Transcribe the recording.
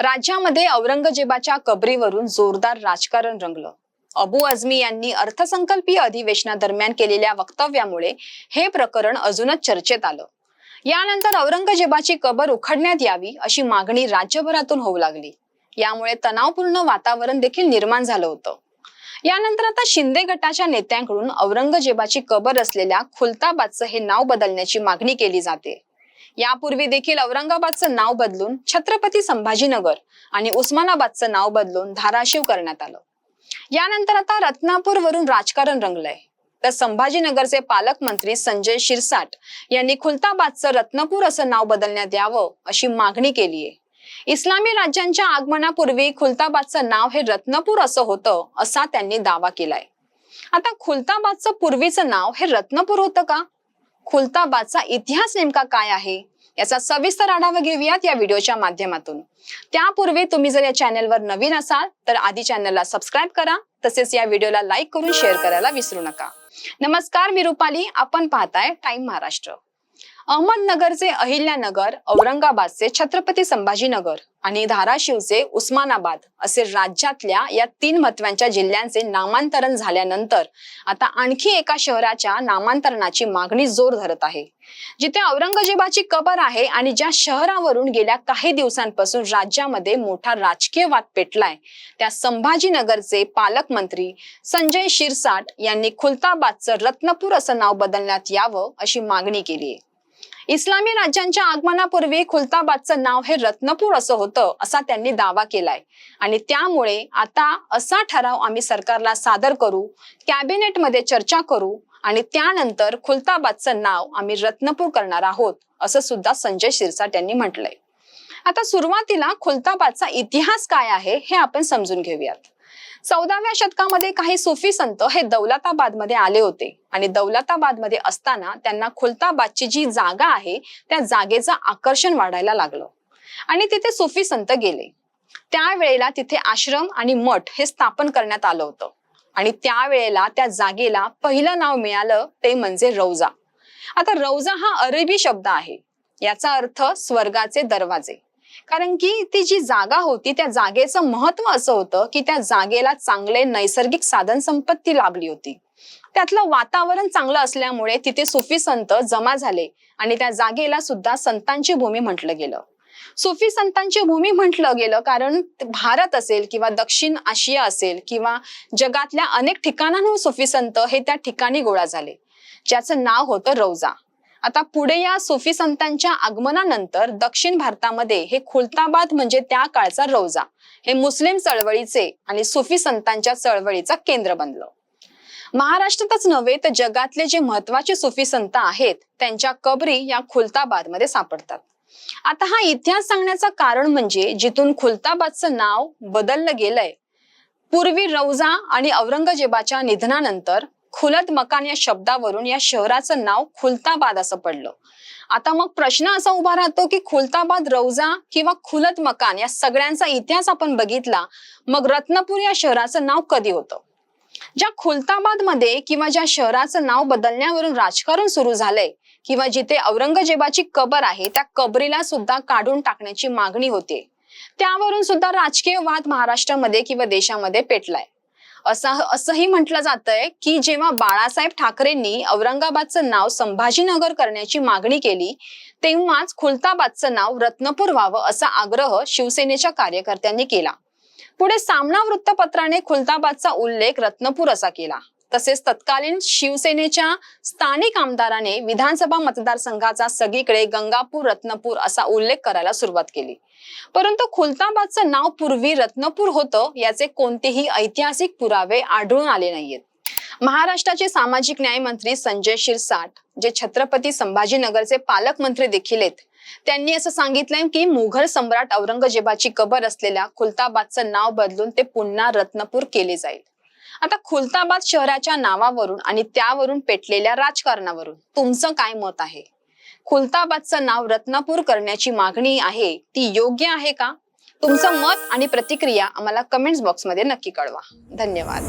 राज्यामध्ये औरंगजेबाच्या कबरीवरून जोरदार राजकारण रंगलं. अबू आझमी यांनी अर्थसंकल्पीय अधिवेशनादरम्यान केलेल्या वक्तव्यामुळे हे प्रकरण अजूनच चर्चेत आलं. यानंतर औरंगजेबाची कबर उखडण्यात यावी अशी मागणी राज्यभरातून होऊ लागली. यामुळे तणावपूर्ण वातावरण देखील निर्माण झालं होतं. यानंतर आता शिंदे गटाच्या नेत्यांकडून औरंगजेबाची कबर असलेल्या खुलताबादचं हे नाव बदलण्याची मागणी केली जाते. यापूर्वी देखील औरंगाबादचं नाव बदलून छत्रपती संभाजीनगर आणि उस्मानाबादचं नाव बदलून धाराशिव करण्यात आलं. यानंतर आता रत्नापूर वरून राजकारण रंगलंय. तर संभाजीनगरचे पालकमंत्री संजय शिरसाट यांनी खुलताबादचं रत्नपूर असं नाव बदलण्यात यावं अशी मागणी केली आहे. इस्लामी राज्यांच्या आगमनापूर्वी खुलताबादचं नाव हे रत्नपूर असं होतं असा त्यांनी दावा केलाय. आता खुलताबादचं पूर्वीचं नाव हे रत्नपूर होतं का? खुलताबादचा इतिहास नेमका काय आहे याचा सविस्तर आढावा घेऊयात या व्हिडिओच्या माध्यमातून. त्यापूर्वी तुम्ही जर या चॅनलवर नवीन असाल तर आधी चॅनलला सबस्क्राईब करा तसेच या व्हिडिओला लाईक करून शेअर करायला विसरू नका. नमस्कार मी रुपाली. आपण पाहताय टाइम महाराष्ट्र. अहमदनगरचे अहिल्यानगर औरंगाबादचे छत्रपती संभाजीनगर आणि धाराशिवचे उस्मानाबाद असे राज्यातल्या या तीन महत्वांच्या जिल्ह्यांचे नामांतरण झाल्यानंतर आता आणखी एका शहराच्या नामांतरणाची मागणी जोर धरत आहे. जिथे औरंगजेबाची कबर आहे आणि ज्या शहरावरून गेल्या काही दिवसांपासून राज्यामध्ये मोठा राजकीय वाद पेटलाय त्या संभाजीनगरचे पालकमंत्री संजय शिरसाट यांनी खुलताबादचं रत्नपूर असं नाव बदलण्यात यावं अशी मागणी केली आहे इस्लामी राज्यांच्या आगमनापूर्वी खुलताबादचं नाव हे रत्नपूर असं होतं असा त्यांनी दावा केलाय. आणि त्यामुळे आता असा ठराव आम्ही सरकारला सादर करू कॅबिनेटमध्ये चर्चा करू आणि त्यानंतर खुलताबादचं नाव आम्ही रत्नपूर करणार आहोत असं सुद्धा संजय शिरसाट यांनी म्हटलंय. आता सुरुवातीला खुलताबादचा इतिहास काय आहे हे आपण समजून घेऊयात. चौदाव्या शतकामध्ये काही सुफी संत हे दौलताबादमध्ये आले होते. आणि दौलताबादमध्ये असताना त्यांना खुलताबादची जी जागा आहे त्या जागेचं आकर्षण वाढायला लागलं. आणि तिथे सुफी संत गेले. त्यावेळेला तिथे आश्रम आणि मठ हे स्थापन करण्यात आलं होतं. आणि त्यावेळेला त्या जागेला पहिलं नाव मिळालं ते म्हणजे रौजा. आता रौजा हा अरेबी शब्द आहे. याचा अर्थ स्वर्गाचे दरवाजे. कारण की ती जी जागा होती त्या जागेचं महत्त्व असं होतं की त्या जागेला चांगले नैसर्गिक साधन संपत्ती लाभली होती. त्यातलं वातावरण चांगलं असल्यामुळे तिथे सुफी संत जमा झाले आणि त्या जागेला सुद्धा संतांची भूमी म्हटलं गेलं. सुफी संतांची भूमी म्हटलं गेलं कारण भारत असेल किंवा दक्षिण आशिया असेल किंवा जगातल्या अनेक ठिकाणांहून सुफी संत हे त्या ठिकाणी गोळा झाले. ज्याचं नाव होतं रौजा. आता पुढे या सुफी संतांच्या आगमनानंतर दक्षिण भारतामध्ये हे खुलताबाद म्हणजे त्या काळचा रौजा. हे मुस्लिम चळवळीचे आणि सुफी संतांच्या चळवळीचा केंद्र बनलं. महाराष्ट्रातच नव्हे तर जगातले जे महत्त्वाचे सुफी संत आहेत त्यांच्या कबरी या खुलताबादमध्ये सापडतात. आता हा इतिहास सांगण्याचं कारण म्हणजे जिथून खुलताबादचं नाव बदललं गेलंय पूर्वी रौजा आणि औरंगजेबाच्या निधनानंतर खुलत मकान या शब्दावरून या शहराचं नाव खुलताबाद असं पडलं. आता मग प्रश्न असा उभा राहतो की खुलताबाद रौजा किंवा खुलत मकान या सगळ्यांचा इतिहास आपण बघितला मग रत्नपूर या शहराचं नाव कधी होतं? ज्या खुलताबादमध्ये किंवा ज्या शहराचं नाव बदलण्यावरून राजकारण सुरू झालंय किंवा जिथे औरंगजेबाची कबर आहे त्या कबरीला सुद्धा काढून टाकण्याची मागणी होते. त्यावरून सुद्धा राजकीय वाद महाराष्ट्रामध्ये किंवा देशामध्ये पेटलाय. असं असंही म्हटलं जातंय की जेव्हा बाळासाहेब ठाकरेंनी औरंगाबादचं नाव संभाजीनगर करण्याची मागणी केली तेव्हाच खुलताबादचं नाव रत्नपूर व्हावं असा आग्रह शिवसेनेच्या कार्यकर्त्यांनी केला. पुढे सामना वृत्तपत्राने खुलताबादचा उल्लेख रत्नपूर असा केला. तसेच तत्कालीन शिवसेनेच्या स्थानिक आमदाराने विधानसभा मतदारसंघाचा सगळीकडे गंगापूर रत्नपूर असा उल्लेख करायला सुरुवात केली. परंतु खुलताबादचं नाव पूर्वी रत्नपूर होतं याचे कोणतेही ऐतिहासिक पुरावे आढळून आले नाहीयेत. महाराष्ट्राचे सामाजिक न्याय मंत्री संजय शिरसाट जे छत्रपती संभाजीनगरचे पालकमंत्री देखील आहेत त्यांनी असं सांगितलंय की मुघल सम्राट औरंगजेबाची कबर असलेल्या खुलताबादचं नाव बदलून ते पुन्हा रत्नपूर केले जाईल. आता खुलताबाद शहराच्या नावावरून आणि त्यावरून पेटलेल्या राजकारणावरून तुमचं काय मत आहे? खुलताबादचं नाव रत्नापूर करण्याची मागणी आहे ती योग्य आहे का? तुमचं मत आणि प्रतिक्रिया आम्हाला कमेंट्स बॉक्समध्ये नक्की कळवा. धन्यवाद.